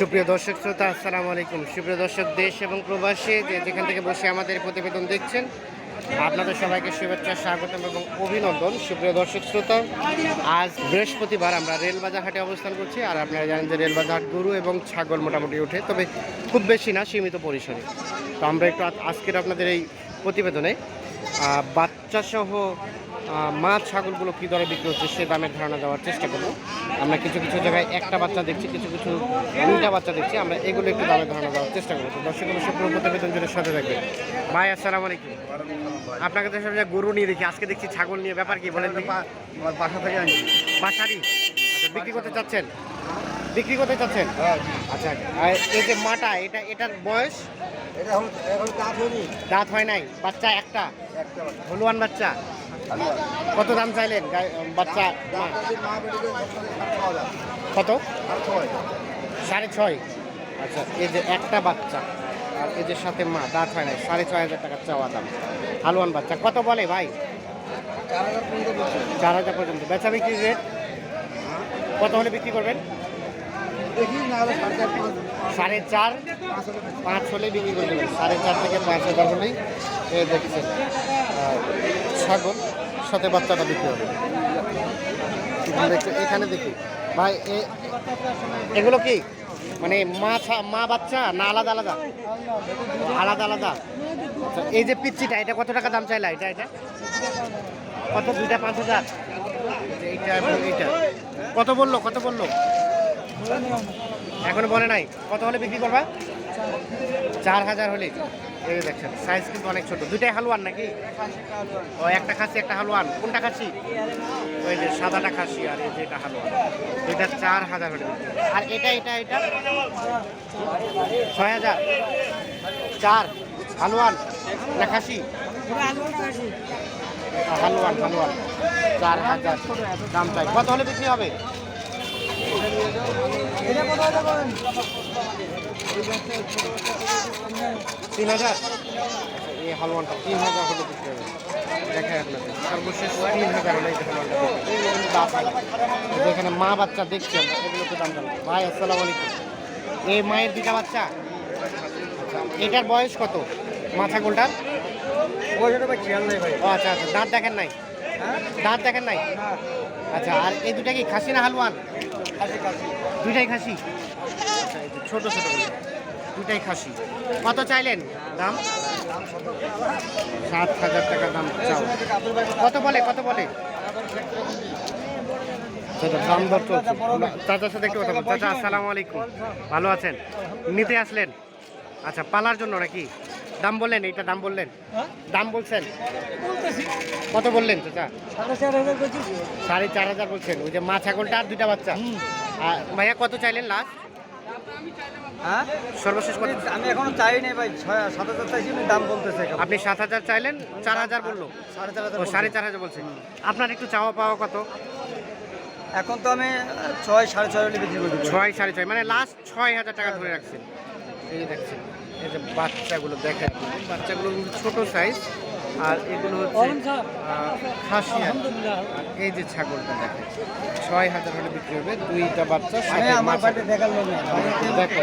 সুপ্রিয় দর্শক শ্রোতা, আসসালামু আলাইকুম। সুপ্রিয় দর্শক, দেশ এবং প্রবাসী যে যেখান থেকে বসে আমাদের প্রতিবেদন দেখছেন, আপনাদের সবাইকে শুভেচ্ছা, স্বাগতম এবং অভিনন্দন। সুপ্রিয় দর্শক শ্রোতা, আজ বৃহস্পতিবার আমরা রেলবাজার হাটে অবস্থান করছি আর আপনারা জানেন যে রেলবাজার হাট গরু এবং ছাগল মোটামুটি ওঠে, তবে খুব বেশি না, সীমিত পরিসরে। তো আমরা একটু আজকের আপনাদের এই প্রতিবেদনে বাচ্চাসহ মাছ ছাগলগুলো কী দরে বিক্রি হচ্ছে সে দামের ধারণা দেওয়ার চেষ্টা করব। আমরা কিছু কিছু জায়গায় একটা বাচ্চা দেখছি কিছু কিছু দুইটা বাচ্চা দেখছি আমরা এগুলো একটু দামের ধারণা দেওয়ার চেষ্টা করব। তো দর্শক অবশ্যই পুরো প্রতিবেদন জুড়ে সাথে থাকবে ভাই আসসালামু আলাইকুম। আপনাকে তো সব জায়গায় গরু নিয়ে দেখি আজকে দেখছি ছাগল নিয়ে ব্যাপার কি বলেন বাসা থেকে বাসারি আচ্ছা বিক্রি করতে চাচ্ছেন? বিক্রি করতে চাচ্ছেন? আচ্ছা এই যে মাটা এটা এটার বয়স? এটা এখন হয়নি। দাঁত হয় নাই। বাচ্চা একটা? হলুয়ান বাচ্চা? কত দাম চাইলেন? বাচ্চা কত? সাড়ে ছয়। আচ্ছা এই যে একটা বাচ্চা আর যে সাথে মা, দাঁত হয় নাই, সাড়ে ছয় হাজার টাকা চাওয়া দাম। হালুয়ান বাচ্চা, কত বলে ভাই? চার হাজার পর্যন্ত। বেচা বিক্রি রেট কত হলে বিক্রি করবেন? না সাড়ে চার, পাঁচ হলে বিক্রি করে দেবেন সাড়ে চার থেকে পাঁচ হাজার হলেই দেখছেন ছাগল। সাথে বাচ্চাটা বিক্রি হবে। এখানে দেখি ভাই এগুলো কি? মানে মা মা বাচ্চা না আলাদা আলাদা? আলাদা আলাদা? আচ্ছা এই যে পিচ্ছিটা এটা কত টাকা দাম চাইলা? এটা এটা? কত? দুইটা পাঁচ হাজার? এইটা এইটা। কত বলল? কত বলল? এখনও বলে নাই। কত হলে বিক্রি করবা? চার হাজার হলে এই দেখছেন সাইজ কিন্তু অনেক ছোট। দুইটাই হালুয়ান নাকি? ও, একটা খাসি, একটা হালুয়ান। কোনটা খাসি? ওই যে সাদাটা খাসি আর এই যে এটা হালুয়ান। দুইটা চার হাজার হলে। আর এটা এটা এটা? ছয় হাজার। চার। হালুয়ান? না খাসি? হালুয়ান হালুয়ান। চার হাজার। দাম চাই। কত হলে বিক্রি হবে? তিন হাজার এই হালুয়ানটা তিন হাজার হলে বিক্রি হবে দেখে আপনাদের সর্বশেষ তিন হাজার হলে এই হালুয়ানটা মা বাচ্চা দেখছেন এগুলো তো দাম জানব ভাই আসসালামু আলাইকুম এই মায়ের দুটা বাচ্চা এটার বয়স কত মাথা গোলটার ও আচ্ছা আচ্ছা দাঁত দেখেন নাই দাঁত দেখেন নাই আচ্ছা আর এই দুটা কি খাসি না হালুয়ান দুইটাই খাসি? ছোট ছোটগুলো। দুইটাই খাসি। কত চাইলেন? দাম? সাত হাজার টাকা দাম চাও। কত বলে? কত বলে? আচ্ছা, দাম দর চলছে। চাচার সাথে একটু কথা বলব চাচা আসসালামু আলাইকুম। ভালো আছেন? নিতে আসলেন? আচ্ছা পালার জন্য নাকি? দাম বললেন এইটা দাম বললেন? দাম বলছেন? কত বললেন চাচা? সাড়ে চার হাজার সাড়ে চার হাজার বলছেন। ওই যে মা ছাগলটা আর দুইটা বাচ্চা। আর ভাইয়া কত চাইলেন লাস্ট হ্যাঁ? সর্বশেষ কত আমি এখনও চাই নাই ভাই ছয় সাত হাজার চাইছি দাম বলতেছে। আপনি সাত হাজার চাইলেন চার হাজার বলল। সাড়ে চার হাজার সাড়ে চার হাজার আপনার একটু চাওয়া পাওয়া কত? এখন তো আমি ছয় সাড়ে ছয় হলে বিক্রি করে ছয় সাড়ে ছয় মানে লাস্ট ছয় হাজার টাকা ধরে রাখছেন। এই যে দেখছেন এই যে বাচ্চাগুলো দেখেন বাচ্চাগুলো ছোট সাইজ আর এগুলো হচ্ছে খাসি এই যে ছাগলটা দেখেন ছয় হাজার হলে বিক্রি হবে দুইটা বাচ্চা দেখো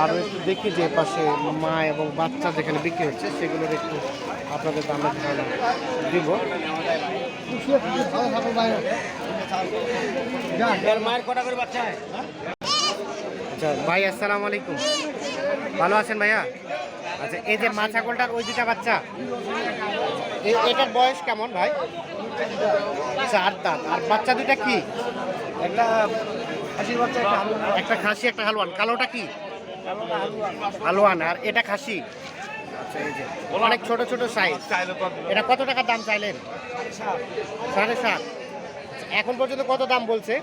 আর একটু দেখি যে পাশে মা এবং বাচ্চা যেখানে বিক্রি হচ্ছে সেগুলোর একটু আপনাদের দামের ধারণা দিব। আচ্ছা ভাই আসসালামু আলাইকুম। ভালো আছেন ভাইয়া? আচ্ছা এই যে মা ছাগলটার ওই দুটা বাচ্চা এ- এটার বয়স কেমন ভাই? চার দাঁত আর বাচ্চা দুটা কি? একটা খাসির বাচ্চা একটা খাসি একটা হালুয়ান। কালোটা কি? হালুয়ান আর এটা খাসি? আচ্ছা এই যে। অনেক ছোট ছোট সাইজ এটা কত টাকার দাম চাইলেন? সাড়ে সাত। এখন পর্যন্ত কত দাম বলছে?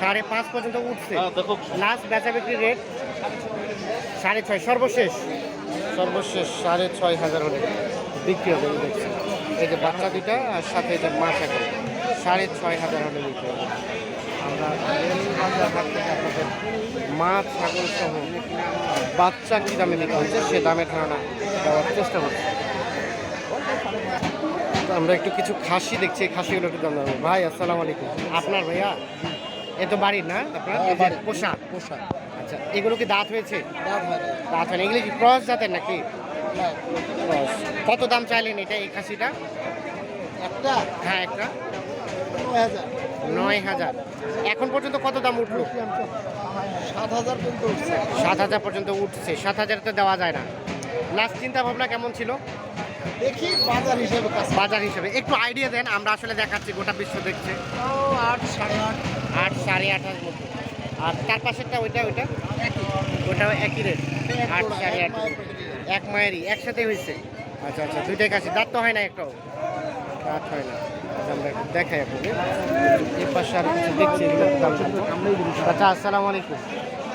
সাড়ে পাঁচ পর্যন্ত উঠছে। লাস্ট বেচা বিক্রি রেট সাড়ে ছয় সর্বশেষ? সর্বশেষ সাড়ে ছয় হাজার হলে বিক্রি হবে দেখছেন। এই যে বাচ্চা দুইটা আর সাথে যে মাছ এখন। সাড়ে ছয় হাজার হলে বিক্রি হবে। আমরা রেলবাজার হাট থেকে আপনাদের মাছ ছাগল সহ বাচ্চা কী দামে বিক্রি হচ্ছে সে দামের ধারণা দেওয়ার চেষ্টা করছি। আমরা একটু কিছু খাসি দেখছি এই খাসিগুলো একটু দাম ভাই আসসালামু আলাইকুম। আপনার ভাইয়া? এ তো বাড়ির না আপনার? পোশাক যে পোষা। পোষা। আচ্ছা এগুলো কি দাঁত হয়েছে? দাঁত হয় এগুলো কি ক্রস জাতের নাকি? ক্রস। কত দাম চাইলেন এটা এই খাসিটা? একটা? হ্যাঁ একটা। নয় হাজার। হাজার। এখন পর্যন্ত কত দাম উঠল? সাত হাজার কিন্তু উঠছে। সাত হাজার পর্যন্ত উঠছে। সাত হাজার তো দেওয়া যায় না। লাস্ট চিন্তা ভাবনা কেমন ছিল? দেখি বাজার হিসেবে বাজার হিসেবে। একটু আইডিয়া দেন আমরা আসলে দেখাচ্ছি গোটা বিশ্ব দেখছে। আট সাড়ে আট। আট সাড়ে আঠাশ মতো। আর তার পাশেরটা ওইটা ওইটা? ওটাও একই রেট আট সাড়ে আট এক মায়েরই একসাথে হয়েছে আচ্ছা আচ্ছা। দুইটাই কাছে দাঁত তো হয় না একটাও। দাঁত হয় না। আচ্ছা, আমরা একটু দেখাই আপনাকে এর পাশে আর কিছু দেখছি। চাচা আসসালামু আলাইকুম।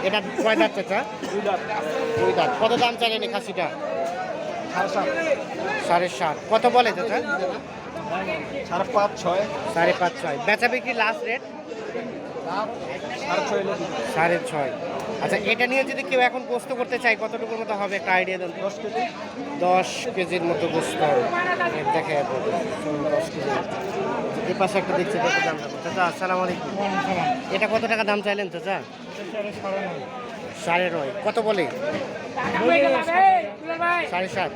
এটা কয় দাঁত চাচা? দুই দাঁত। কত দাম চাইলেন এই খাসিটা? সাড়ে সাত। কত বলে চাচা? সাড়ে পাঁচ ছয়। সাড়ে পাঁচ ছয়। বেচা বিক্রি লাস্ট রেট সাড়ে ছয়। আচ্ছা এটা নিয়ে যদি কেউ এখন গোস্ত করতে চায় কতটুকুর মতো হবে একটা আইডিয়া দেন? দশ কেজি। দশ কেজির মতো গোস্ত হবে দেখে। দশ কেজি। এই পাশে একটা দেখছি কত দাম চাচা আসসালামু আলাইকুম। এটা কত টাকা দাম চাইলেন চাচা? সাড়ে নয়। কত বলে? সাড়ে সাত।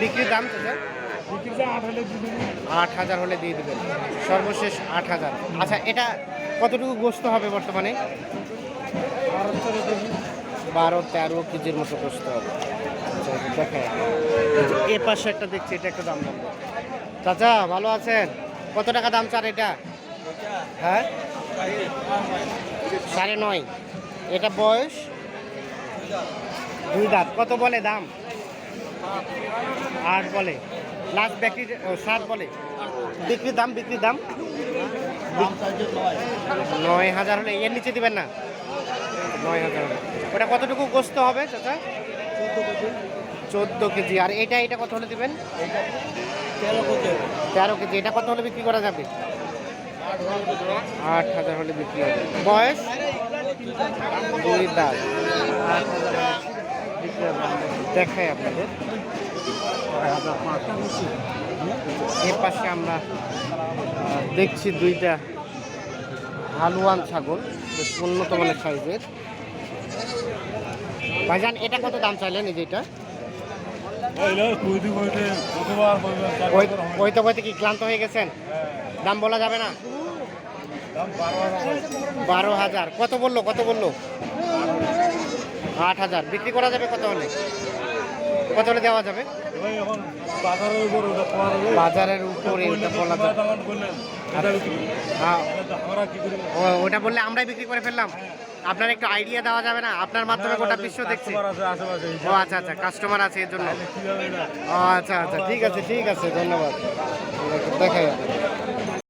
বিক্রির দাম চাচা? আট হাজার হলে দিয়ে দেবেন। সর্বশেষ আট হাজার। আচ্ছা এটা কতটুকু গোস্ত হবে বর্তমানে? বারো, তেরো কেজির মতো গোস্ত হবে। আচ্ছা এ পাশে একটা দেখছি, এটা একটা দাম দাম চাচা, ভালো আছেন? কত টাকা দাম চার এটা? হ্যাঁ? সাড়ে নয়। এটা বয়স? দুই দাঁত। কত বলে দাম? আট বলে। লাস্ট বিক্রি সাত বলে। বিক্রির দাম বিক্রির দাম। দাম নয় হাজার হলে, এর নিচে দিবেন না? নয় হাজার হলে। ওটা কতটুকু গোস্ত হবে, চাচা? চোদ্দ কেজি। আর এটা এটা কত হলে দিবেন? তেরো কেজি। এটা কত হলে বিক্রি করা যাবে? আট হাজার হলে বিক্রি হবে। বয়স? দুই হবে। দেখাই আপনাদের। এর পাশে আমরা দেখছি দুইটা হালুয়ান ছাগল বেশ উন্নত মানের সাইজের। ভাইজান এটা কত দাম চাইলেন এই যেটা ওইতে বইতে কি ক্লান্ত হয়ে গেছেন? দাম বলা যাবে না? বারো হাজার। কত বলল? কত বলল? আট হাজার। বিক্রি করা যাবে কত হলে? কত হলে দেওয়া যাবে? বাজারের উপরে যাবে? হ্যাঁ। ওটা বললে আমরাই বিক্রি করে ফেললাম। আপনার একটু আইডিয়া দেওয়া যাবে না? আপনার মাধ্যমে গোটা বিশ্ব দেখছে। ও আচ্ছা আচ্ছা কাস্টমার আছে এর জন্য। ও আচ্ছা আচ্ছা ঠিক আছে ঠিক আছে ধন্যবাদ। দেখাই